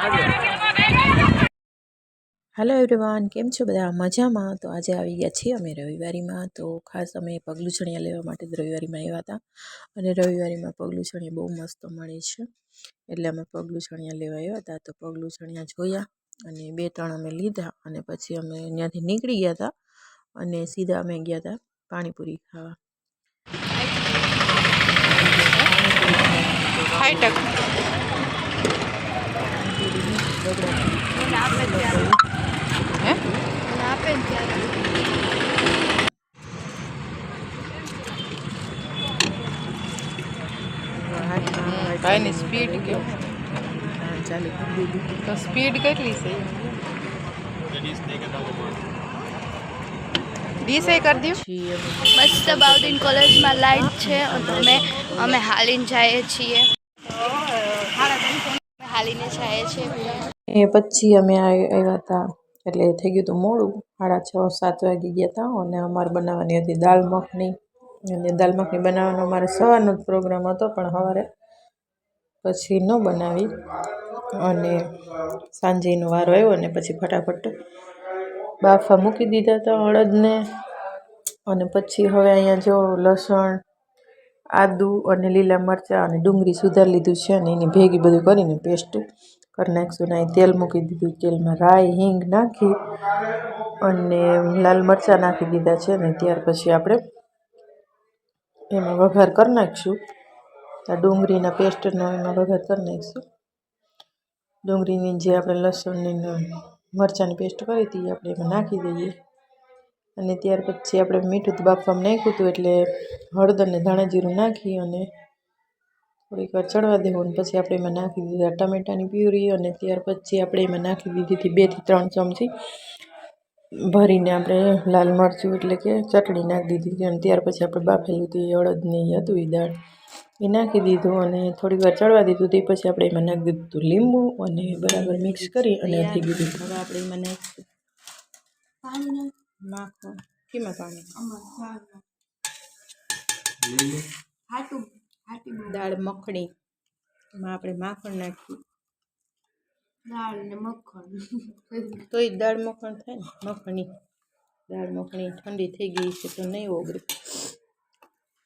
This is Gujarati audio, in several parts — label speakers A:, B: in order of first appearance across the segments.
A: હેલો એવરીવાન કેમ છો બધા? મજામાં? તો આજે આવી ગયા છીએ અમે રવિવારીમાં. તો ખાસ અમે પગલું ચણિયા લેવા માટે જ રવિવારીમાં આવ્યા હતા. અને રવિવારીમાં પગલું ચણિયા બહુ મસ્ત મળે છે. એટલે અમે પગલું ચણિયા લેવા આવ્યા હતા. તો પગલું ચણિયા જોયા અને બે ત્રણ અમે લીધા અને પછી અમે ત્યાંથી નીકળી ગયા હતા અને સીધા અમે ગયા હતા પાણીપુરી ખાવા.
B: હાઈ ટક હે
C: આપે ને ત્યારે
B: ભાઈની સ્પીડ કે
A: ચાલુ કરી દીધી
B: તો સ્પીડ કેટલી છે ડીસે કરી દઉં
A: પછી અમે
C: મસ્ત બાઉદીન કોલેજમાં લાઈટ છે અને અમે અમે હાલીને જઈએ છીએ અમે હાલીને જઈએ છીએ
A: એ પછી અમે આવ- આવ્યા હતા. એટલે થઈ ગયું હતું મોડું. સાડા છ સાત વાગી ગયા હતા અને અમારે બનાવવાની હતી દાળ મખની. અને દાલ મખની બનાવવાનો મારે સવારનો જ પ્રોગ્રામ હતો, પણ સવારે પછી ન બનાવી. અને સાંજેનો વારો આવ્યો અને પછી ફટાફટ બાફા મૂકી દીધા હતા અડદને. અને પછી હવે અહીંયા જો લસણ, આદુ અને લીલા મરચાં અને ડુંગળી સુધારી લીધું છે અને એની ભેગી બધું કરીને પેસ્ટ કરી નાખીશું. ને અહીં તેલ મૂકી દીધું, તેલમાં રાઈ, હિંગ નાખી અને લાલ મરચાં નાખી દીધા છે ને ત્યાર પછી આપણે એમાં વઘાર કરી નાખીશું. આ ડુંગળીના પેસ્ટનો એમાં વઘાર કરી નાખીશું. ડુંગળીની જે આપણે લસણની મરચાંની પેસ્ટ કરી હતી આપણે એમાં નાખી દઈએ. અને ત્યાર પછી આપણે મીઠું તો બાફવામાં નાખ્યું હતું એટલે હળદર ને ધાણા નાખી અને થોડીક વાર ચડવા દેવું અને પછી આપણે એમાં નાખી દીધા ટમેટાની પ્યુરી અને ત્યાર પછી આપણે એમાં નાખી દીધી હતી બેથી ત્રણ ચમચી ભરીને આપણે લાલ મરચું એટલે કે ચટણી નાખી દીધી હતી અને ત્યાર પછી આપણે બાફેલું હતું એ અડદને હતું એ દાળ એ નાખી દીધું અને થોડીક વાર ચડવા દીધું તે પછી આપણે એમાં નાખી દીધું હતું લીંબુ અને બરાબર મિક્સ કરી અને થઈ ગયું હતું. હવે આપણે એમાં નાખીશું. નાખો. કેમાં પાણી? દાળ મખણી. એમાં આપણે માખણ નાખ્યું
C: દાળ ને મખણ.
A: તો એ દાળ મખણ થાય ને? મખણી. દાળ મખણી ઠંડી થઈ ગઈ છે તો નહીં ઓગળી.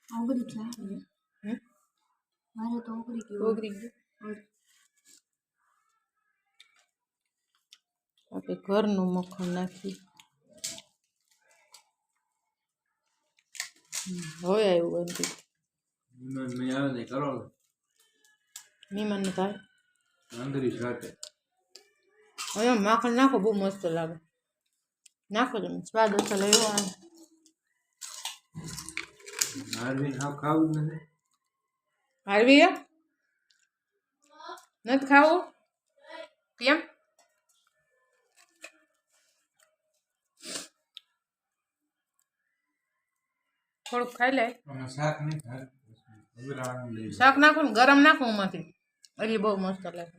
C: ઓગળી
A: હમ?
C: મારે તો ઓગળી ગયું.
A: ઓગળી ગયું? આપણે ઘરનું મખણ નાખી હવે આવ્યું
D: વિમાન નહીં આવે ને કરો
A: ભાઈ
D: આંધળી સાથે.
A: હવે માખણ નાખો બહુ મસ્ત લાગે નાખો તમે સ્વાદ ઓછો લેવો હારવી નથી ખાવું કેમ થોડુંક ખાઈ
D: લે.
A: શાક નાખું ને ગરમ નાખું એમાંથી એટલે બહુ મસ્ત લાગે.